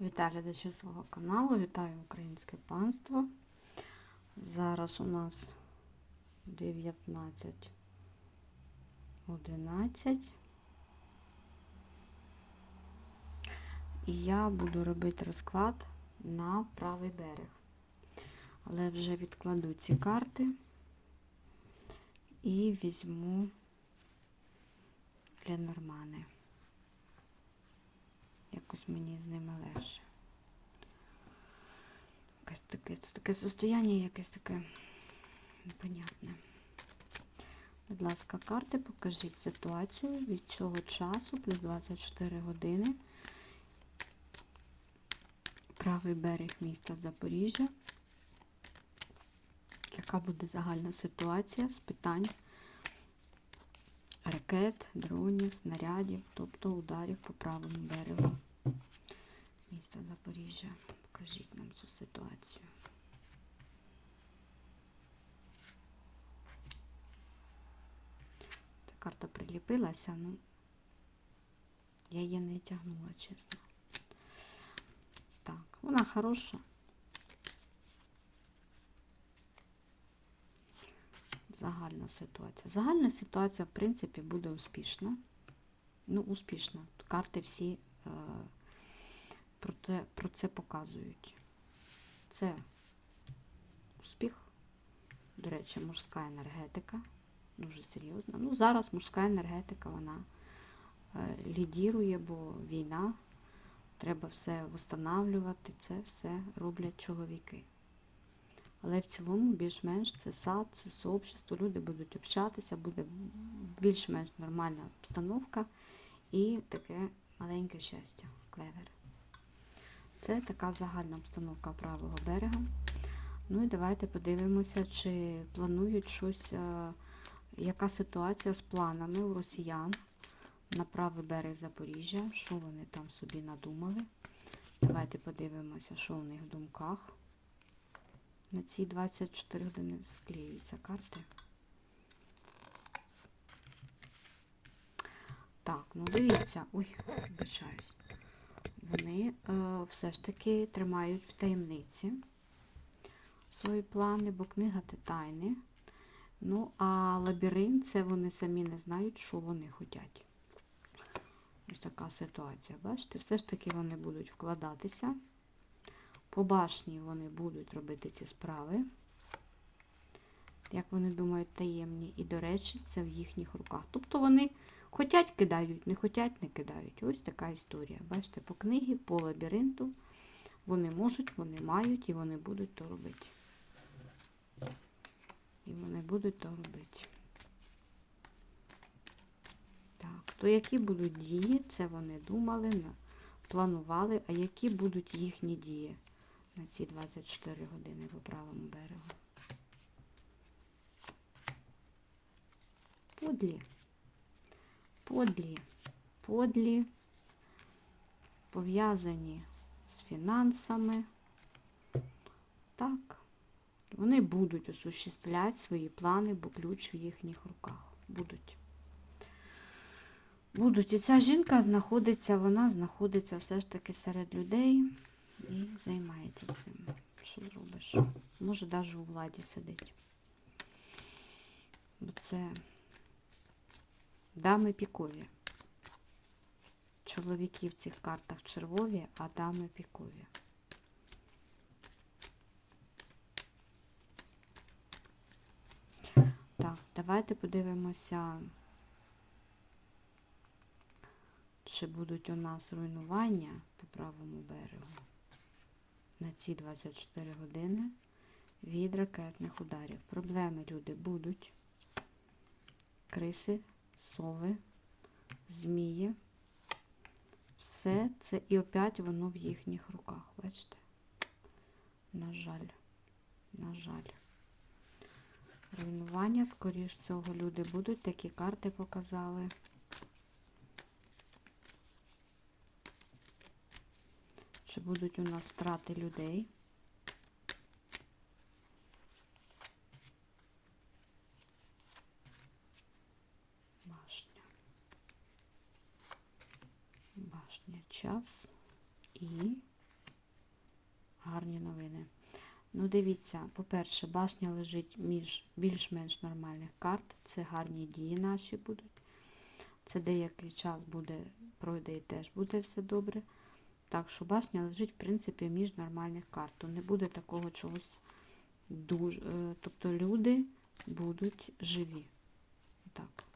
Вітаю глядачі свого каналу, вітаю українське панство. Зараз у нас 19.11. І я буду робити розклад на правий берег. Але вже відкладу ці карти і візьму Ленормани. Якось мені з ними легше. Якесь таке, це таке состояння, якесь таке непонятне. Будь ласка, карти, покажіть ситуацію, від чого часу, плюс 24 години. Правий берег міста Запоріжжя. Яка буде загальна ситуація з питань ракет, дронів, снарядів, тобто ударів по правому берегу міста Запоріжжя. Покажіть нам цю ситуацію. Ця карта приліпилася, ну я її не тягнула, чесно. Так, вона хороша. Загальна ситуація. Загальна ситуація, в принципі, буде успішна. Ну, успішна. Карти всі е, про, те, про це показують. Це успіх. До речі, мужська енергетика. Дуже серйозна. Ну, зараз мужська енергетика, вона е, лідірує, бо війна. Треба все встановлювати. Це все роблять чоловіки. Але в цілому, більш-менш це сад, це сообщество, люди будуть общатися, буде більш-менш нормальна обстановка і таке маленьке щастя, клевер. Це така загальна обстановка правого берега. Ну і давайте подивимося, чи планують щось, е, яка ситуація з планами у росіян на правий берег Запоріжжя, що вони там собі надумали. Давайте подивимося, що в них в думках. На ці 24 години склеюються карти. Так, ну дивіться, ой, вибачаюсь. Вони е, все ж таки тримають в таємниці свої плани, бо книга це тайни. Ну, а лабіринт це вони самі не знають, що вони хочуть. Ось така ситуація. Бачите, все ж таки вони будуть вкладатися. По башні вони будуть робити ці справи. Як вони думають, таємні. І, до речі, це в їхніх руках. Тобто вони хотять кидають, не хотять, не кидають. Ось така історія. Бачите, по книгі, по лабіринту. Вони можуть, вони мають і вони будуть то робити. І вони будуть то робити. Так, то які будуть дії, це вони думали, планували, а які будуть їхні дії на ці 24 години по правому берегу. Подлі, подлі, подлі, пов'язані з фінансами. Так, вони будуть осуществляти свої плани, бо ключ в їхніх руках. Будуть. Будуть. І ця жінка знаходиться, вона знаходиться все ж таки серед людей і займається цим. Що зробиш? Може, навіть у владі сидить. Бо це дами пікові. Чоловіки в цих картах червові, а дами пікові. Так, давайте подивимося, чи будуть у нас руйнування по правому берегу на ці 24 години від ракетних ударів. Проблеми люди будуть. Криси, сови, змії. Все це і опять воно в їхніх руках. Бачите? На жаль, на жаль. Руйнування, скоріш всього, люди будуть. Такі карти показали. Чи будуть у нас втрати людей? Башня. Башня час і гарні новини. Ну, дивіться, по-перше, башня лежить між більш-менш нормальних карт. Це гарні дії наші будуть. Це деякий час буде, пройде і теж буде все добре. Так що башня лежить, в принципі, між нормальних карт. Не буде такого чогось дуже. е, Тобто люди будуть живі. Так.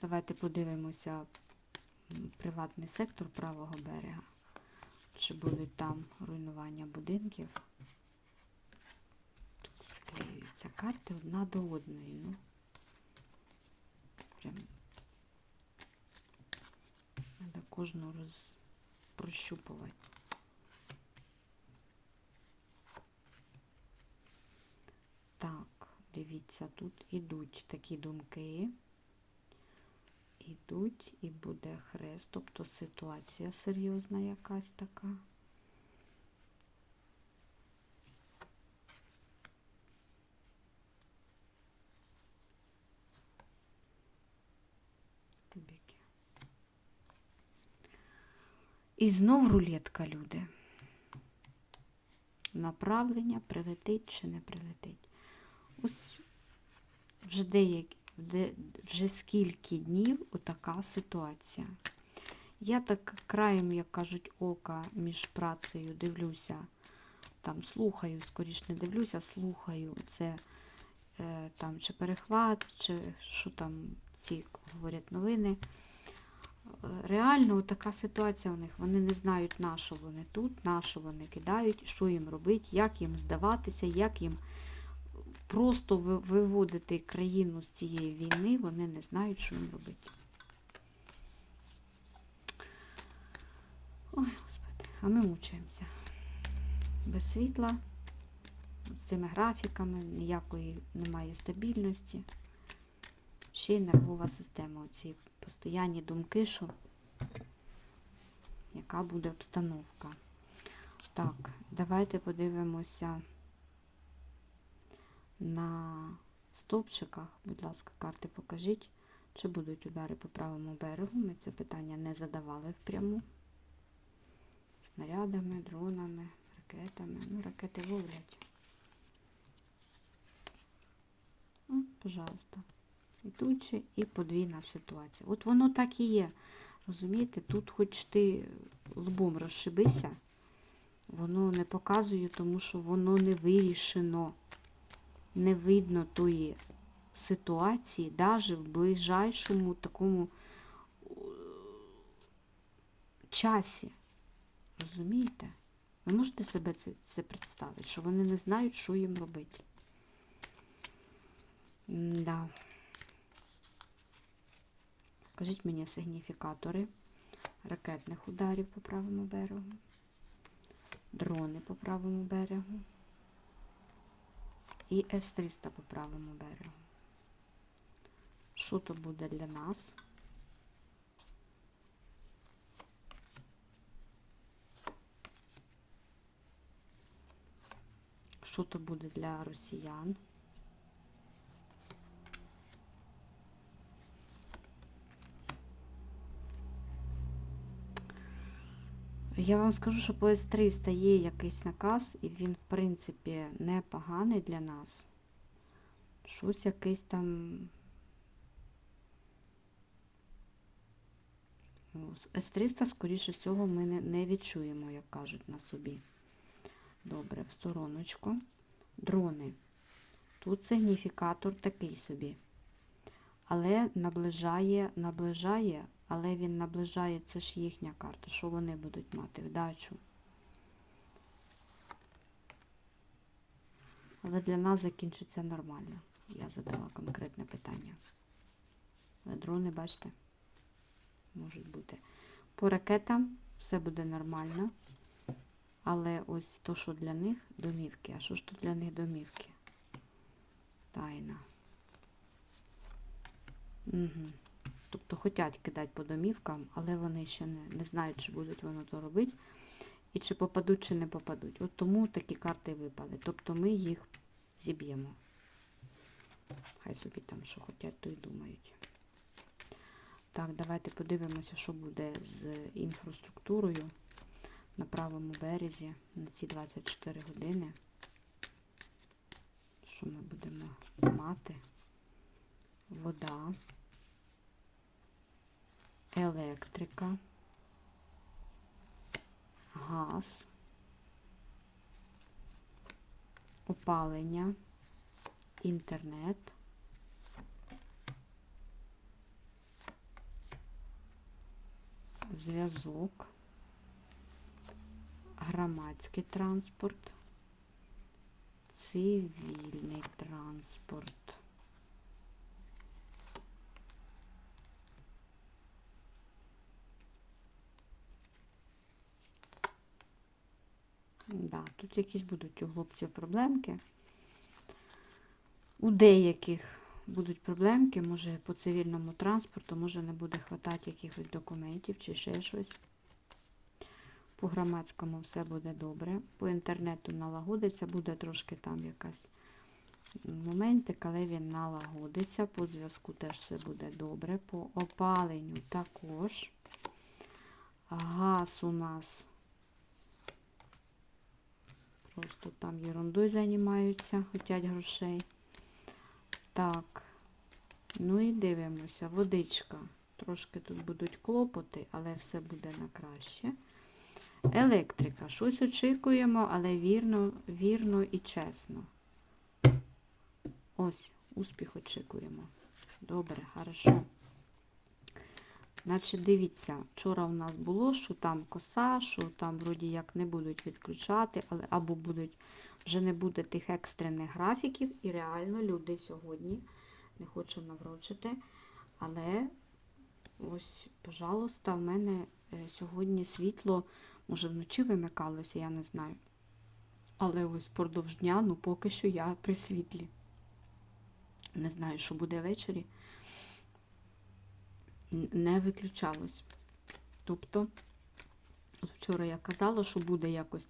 Давайте подивимося приватний сектор правого берега. Чи будуть там руйнування будинків? Приклеюються карти одна до одної. Ну, прям треба кожну роз... прощупувати. Так, дивіться, тут ідуть такі думки. Ідуть і буде хрест, тобто ситуація серйозна якась така. І знов рулетка, люди. Направлення прилетить чи не прилетить. Ось вже деякі, де, вже скільки днів отака ситуація. Я так краєм, як кажуть, ока між працею дивлюся, там слухаю, скоріш не дивлюся, слухаю це е, там чи перехват, чи що там ці говорять новини. Реально така ситуація у них. Вони не знають, на що вони тут, на що вони кидають, що їм робити, як їм здаватися, як їм просто виводити країну з цієї війни, вони не знають, що їм робити. Ой, господи, а ми мучаємося. Без світла, з цими графіками, ніякої немає стабільності. Ще й нервова система. Оці постоянні думки, що яка буде обстановка. Так, давайте подивимося на стовпчиках, будь ласка, карти покажіть, чи будуть удари по правому берегу. Ми це питання не задавали впряму. Снарядами, дронами, ракетами. Ну, ракети ловлять. О, пожалуйста. І тут і подвійна ситуація. От воно так і є. Розумієте, тут хоч ти лбом розшибися, воно не показує, тому що воно не вирішено не видно тої ситуації, навіть в ближайшому такому е, часі. Розумієте? Ви можете себе це, це представити, що вони не знають, що їм робити. Да. Покажіть мені сигніфікатори ракетних ударів по правому берегу, дрони по правому берегу і С-300 по правому берегу. Що то буде для нас? Що то буде для росіян? Я вам скажу, що по С-300 є якийсь наказ, і він, в принципі, непоганий для нас. Щось якийсь там. Ну, з С-300, скоріше всього, ми не відчуємо, як кажуть на собі. Добре, в стороночку. Дрони. Тут сигніфікатор такий собі. Але наближає, наближає, але він наближає, це ж їхня карта. Що вони будуть мати? Вдачу. Але для нас закінчиться нормально. Я задала конкретне питання. Дрони, бачите, можуть бути. По ракетам все буде нормально. Але ось то, що для них домівки. А що ж тут для них домівки? Тайна. Угу. Тобто хочуть кидати по домівкам, але вони ще не, не знають, чи будуть воно то робити, і чи попадуть, чи не попадуть. От тому такі карти випали. Тобто ми їх зіб'ємо. Хай собі там що хочуть, то й думають. Так, давайте подивимося, що буде з інфраструктурою на правому березі на ці 24 години. Що ми будемо мати? Вода, електрика, газ, опалення, інтернет. Зв'язок, громадський транспорт, цивільний транспорт. Да, тут якісь будуть у хлопців проблемки. У деяких будуть проблемки, може по цивільному транспорту, може не буде хватати якихось документів чи ще щось. По громадському все буде добре. По інтернету налагодиться, буде трошки там якась моментик, але він налагодиться. По зв'язку теж все буде добре. По опаленню також. Газ у нас просто там ерундою займаються, хотять грошей. Так, ну і дивимося. Водичка. Трошки тут будуть клопоти, але все буде на краще. Електрика. Щось очікуємо, але вірно, вірно і чесно. Ось, успіх очікуємо. Добре, хорошо. Значить, дивіться, вчора у нас було, що там коса, що там вроді як не будуть відключати, але або будуть, вже не буде тих екстрених графіків, і реально люди сьогодні, не хочу наврочити, але ось, пожалуйста, в мене е, сьогодні світло, може вночі вимикалося, я не знаю. Але ось впродовж дня, ну поки що я при світлі. Не знаю, що буде ввечері не виключалось. Тобто, вчора я казала, що буде якось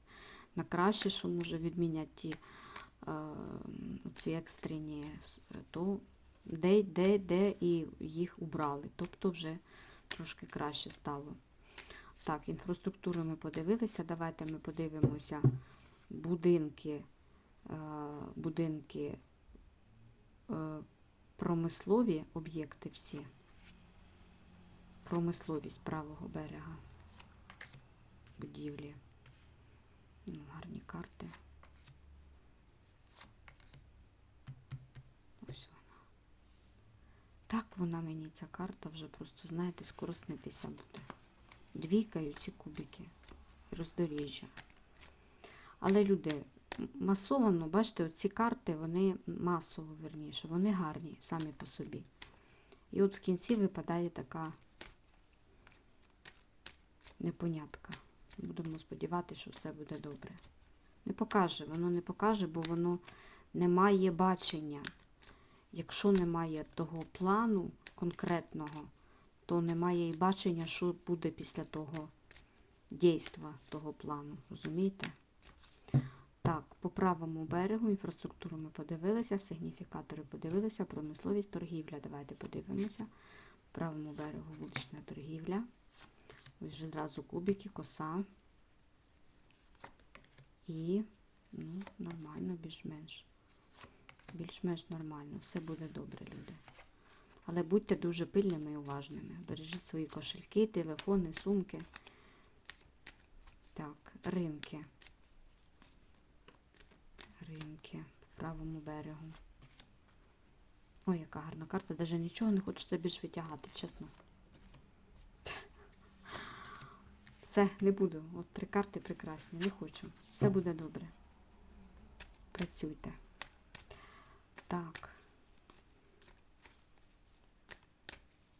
на краще, що може відмінять ті е, ці екстрені, то де, де, де і їх убрали. Тобто вже трошки краще стало. Так, інфраструктуру ми подивилися. Давайте ми подивимося будинки, е, будинки е, промислові об'єкти всі промисловість правого берега будівлі. Ну, гарні карти. Ось вона. Так вона мені ця карта вже просто, знаєте, скоро снитися буде. Двійкаю ці кубики. Роздоріжжя. Але люди, масово, бачите, ці карти, вони масово, верніше, вони гарні самі по собі. І от в кінці випадає така непонятка. Будемо сподіватися, що все буде добре. Не покаже, воно не покаже, бо воно не має бачення. Якщо немає того плану конкретного, то немає і бачення, що буде після того дійства того плану. Розумієте? Так, по правому берегу інфраструктуру ми подивилися, сигніфікатори подивилися, промисловість, торгівля. Давайте подивимося. По правому берегу вулична торгівля. Ось вже зразу кубики, коса. І, ну, нормально, більш-менш. Більш-менш нормально. Все буде добре, люди. Але будьте дуже пильними і уважними. Бережіть свої кошельки, телефони, сумки. Так, ринки. Ринки по правому берегу. Ой, яка гарна карта. Навіть нічого не хочеться більш витягати, чесно. Все, не буду. От три карти прекрасні, не хочу. Все буде добре. Працюйте. Так.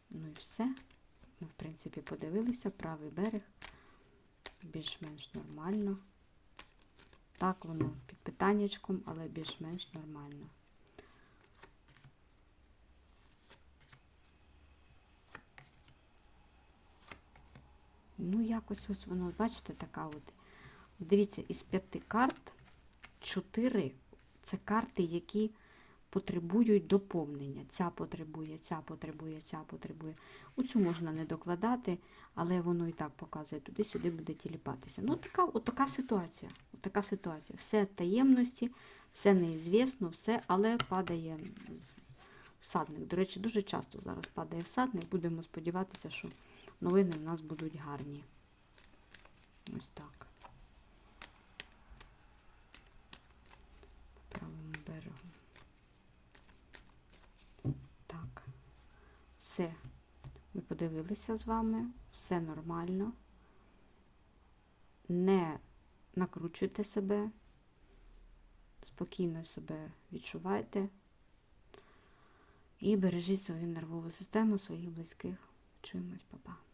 Ну і все. Ми, в принципі, подивилися. Правий берег. Більш-менш нормально. Так, воно під питаннячком, але більш-менш нормально. Ну, якось ось воно, бачите, така от. Дивіться, із п'яти карт чотири це карти, які потребують доповнення. Ця потребує, ця потребує, ця потребує. Оцю можна не докладати, але воно і так показує, туди-сюди буде тіліпатися. Ну, така, от ситуація. От ситуація. Все таємності, все неізвісно, все, але падає всадник. До речі, дуже часто зараз падає всадник. Будемо сподіватися, що новини в нас будуть гарні. Ось так. По берегу. Так. Все. Ми подивилися з вами. Все нормально. Не накручуйте себе. Спокійно себе відчувайте. І бережіть свою нервову систему, своїх близьких. Чуємось, па-па.